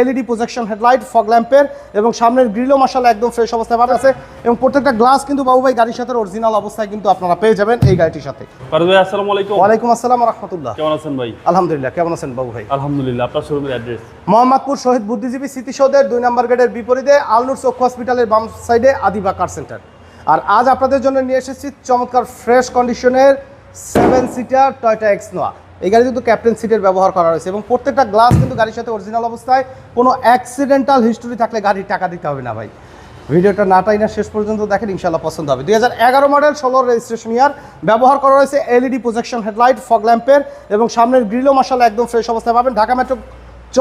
LED projection headlight fog ল্যাম্পের এবং সামনের গ্রিলও মাসাল্লাহ একদম ফ্রেশ অবস্থায় পাওয়া আছে এবং প্রত্যেকটা গ্লাস কিন্তু বাবু ভাই গাড়ির সাথে অরিজিনাল অবস্থায় কিন্তু আপনারা পেয়ে যাবেন এই গাড়িটির সাথে। ভাই আসসালামু আলাইকুম। ওয়ালাইকুম আসসালাম রহমতুল্লাহ। কেমন আছেন ভাই? আলহামদুলিল্লাহ কেমন আছেন বাবু ভাই আলহামদুলিল্লাহ আপনার শোরুমের অ্যাড্রেস মোহাম্মদপুর শহীদ বুদ্ধিজীবী স্মৃতিসৌধের দুই নম্বর গেটের বিপরীতে আলনুর চক্ষু হসপিটালের বাম সাইডে আদিবা কার সেন্টার আর আজ আপনাদের জন্য নিয়ে এসেছি চমৎকার ফ্রেশ কন্ডিশনের seven seater Toyota X Noah এই গাড়ি কিন্তু ক্যাপ্টেন সিটের ব্যবহার করা হয়েছে এবং প্রত্যেকটা গ্লাস কিন্তু গাড়ির সাথে অরিজিনাল অবস্থায় কোনো অ্যাক্সিডেন্টাল হিস্টোরি থাকলে গাড়ির টাকা দিতে হবে না ভাই। ভিডিওটা না টাই না শেষ পর্যন্ত দেখেন ইনশাল্লাহ পছন্দ হবে। দুই হাজার এগারো মডেল ষোলোর রেজিস্ট্রেশন ইয়ার ব্যবহার করা হয়েছে এলইডি প্রজেকশন হেডলাইট ফগ ল্যাম্পের এবং সামনের গ্রিলও মাসাল্লাহ একদম ফ্রেশ অবস্থায় পাবেন। ঢাকা মেট্রো চ,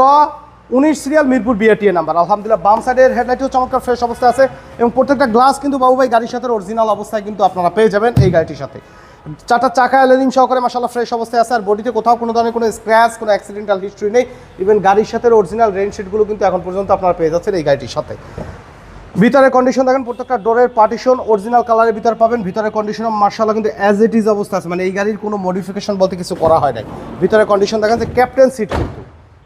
উনিশ সিরিয়াল মিরপুর বিএটিএ নাম্বার আলহামদুলিল্লাহ, বাম সাইডের হেডলাইটও চমৎকার ফ্রেশ অবস্থায় আছে এবং প্রত্যেকটা গ্লাস কিন্তু বাবু ভাই গাড়ির সাথে অরিজিনাল অবস্থায় কিন্তু আপনারা পেয়ে যাবেন এই গাড়িটির সাথে। চারটা চাকা এলিং সহকারে মাসাল্লাহ ফ্রেশ অবস্থায় আছে। আর বডিতে কোথাও কোনো ধরনের কোনো স্ক্র্যাচ কোনো অ্যাক্সিডেন্টাল হিস্ট্রি নেই। ইভেন গাড়ির সাথে অরিজিনাল রেন শিটগুলো কিন্তু এখন পর্যন্ত আপনারা পেয়ে যাচ্ছেন এই গাড়িটির সাথে। ভিতরে কন্ডিশন দেখেন, প্রত্যেকটা ডোরের পার্টিশন অরিজিনাল কালারের ভিতরে পাবেন। ভিতরে কন্ডিশন মার্শাল্লাহ কিন্তু অ্যাজ ইট ইজ অবস্থা আছে। মানে এই গাড়ির কোনো মডিফিকেশন বলতে কিছু করা হয় নাই। ভিতরে কন্ডিশন দেখেন যে ক্যাপ্টেন সিট কিন্তু।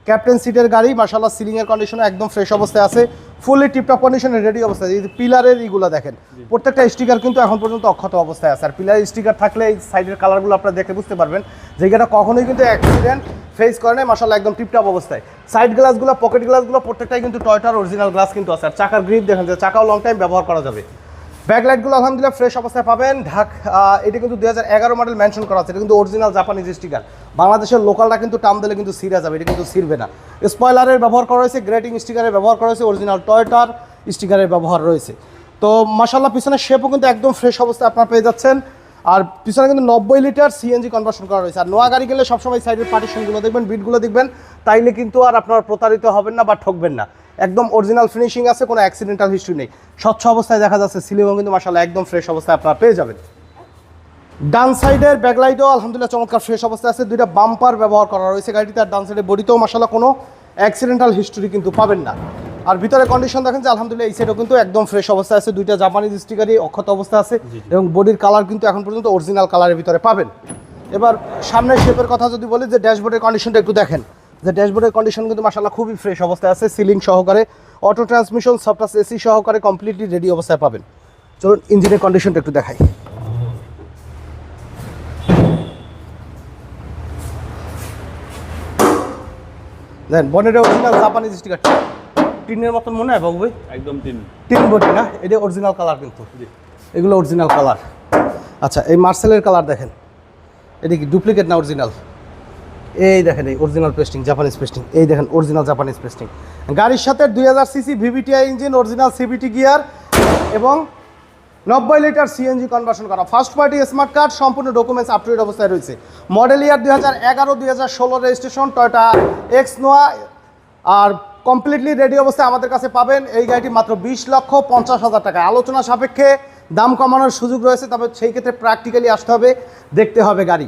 ক্যাপ্টেন সিটের গাড়ি মার্শাল্লাহ সিলিংয়ের কন্ডিশন একদম ফ্রেশ অবস্থায় আছে। ফুললি টিপটপ কন্ডিশনে রেডি অবস্থায়। এই পিলারের ইগুলো দেখেন। প্রত্যেকটা স্টিকার কিন্তু এখন পর্যন্ত অক্ষত অবস্থায় আছে। আর পিলার স্টিকার থাকলে এই সাইডের কালারগুলো আপনারা দেখে বুঝতে পারবেন যে এটা কখনোই কিন্তু অ্যাক্সিডেন্ট ফেস করে নাই মাসাল একদম টিপটপ অবস্থায়। সাইড গ্লাসগুলো পকেট গ্লাসগুলো প্রত্যেকটাই কিন্তু টয়টার অরিজিনাল গ্লাস কিন্তু আছে। আর চাকার গ্রিপ দেখেন যে চাকাও লং টাইম ব্যবহার করা যাবে। ব্যাকলাইটগুলো আলহামদুলিল্লাহ ফ্রেশ অবস্থায় পাবেন। ঢাক এটা কিন্তু দু হাজার এগারো মডেল মেনশন করা আছে। এটা কিন্তু অরিজিনাল জাপানিজ স্টিকার বাংলাদেশের লোকালটা কিন্তু টাম দিলে কিন্তু সিরা যাবে, এটা কিন্তু সিরবে না। স্পয়লারের ব্যবহার করা হয়েছে গ্রেটিং স্টিকারের ব্যবহার করা হয়েছে অরিজিনাল টয়টার স্টিকারের ব্যবহার রয়েছে। তো মাসাল্লাহ পিছনের শেপও কিন্তু একদম ফ্রেশ অবস্থায় আপনারা পেয়ে যাচ্ছেন। আর পিছনে কিন্তু নব্বই লিটার সিএনজি কনভার্সন করা রয়েছে। আর নোয়া গাড়ি গেলে সবসময় সাইডের পার্টিশনগুলো দেখবেন বিটগুলো দেখবেন। তাইলে কিন্তু আর আপনার প্রতারিত হবেন না বা ঠকবেন না। একদম অরিজিনাল ফিনিশিং আছে কোনো অ্যাক্সিডেন্টাল হিস্ট্রি নেই। স্বচ্ছ অবস্থায় দেখা যাচ্ছে সিলিংও কিন্তু মাসাল্লাহ একদম ফ্রেশ অবস্থায় আপনারা পেয়ে যাবেন। ডান সাইডের ব্যাকলাইটও আলহামদুলিল্লাহ চমৎকার ফ্রেশ অবস্থায় আছে। দুইটা বাম্পার ব্যবহার করা রয়েছে গাড়িতে আর ডান সাইডের বডিতেও মাসাল্লাহ কোনো অ্যাক্সিডেন্টাল হিস্টোরি কিন্তু পাবেন না। আর ভিতরে কন্ডিশন দেখেন যে আলহামদুলিল্লাহ এই সাইডও কিন্তু একদম ফ্রেশ অবস্থায় আছে। দুইটা জাপানিজ স্টিকারই অক্ষত অবস্থা আছে এবং বডির কালার কিন্তু এখন পর্যন্ত অরিজিনাল কালারের ভিতরে পাবেন। এবার সামনের শেপের কথা যদি বলি যে ড্যাশবোর্ডের কন্ডিশনটা একটু দেখেন। যে ড্যাশবোর্ডের কন্ডিশন কিন্তু মাসাল্লাহ খুবই ফ্রেশ অবস্থায় আছে সিলিং সহকারে অটো ট্রান্সমিশন সফটওয়্যার এসি সহকারে কমপ্লিটলি রেডি অবস্থায় পাবেন। চলুন ইঞ্জিনের কন্ডিশনটা একটু দেখাই। দেন বনেটের অরিজিনাল জাপানিজ স্টিকার টিনের মতন মনে হয় বাবু ভাই? একদম টিন। তিন বটি না? এটা অরিজিনাল কালার কিন্তু। এগুলো অরিজিনাল কালার আচ্ছা এই মার্সেলের কালার দেখেন। এটা কি ডুপ্লিকেট না অরিজিনাল এই দেখেন এই অরিজিনাল পেস্টিং জাপানিজ পেস্টিং এই দেখেন অরিজিনাল জাপানিজ পেস্টিং গাড়ির সাথে দুই হাজার CC VVTi engine original CVT gear এবং নব্বই লিটার সিএনজি কনভার্সন করা। ফার্স্ট পার্টি স্মার্ট কার্ড সম্পূর্ণ ডকুমেন্টস আপ টু ডেট অবস্থায় রয়েছে। মডেল ইয়ার দুই হাজার এগারো, দুই হাজার ষোলো রেজিস্ট্রেশন টয়টা এক্স নোয়া আর কমপ্লিটলি রেডি অবস্থায় আমাদের কাছে পাবেন এই গাড়িটি মাত্র বিশ লক্ষ পঞ্চাশ হাজার টাকা আলোচনা সাপেক্ষে দাম কমানোর সুযোগ রয়েছে, তবে সেই ক্ষেত্রে প্র্যাকটিক্যালি আসতে হবে, দেখতে হবে গাড়ি।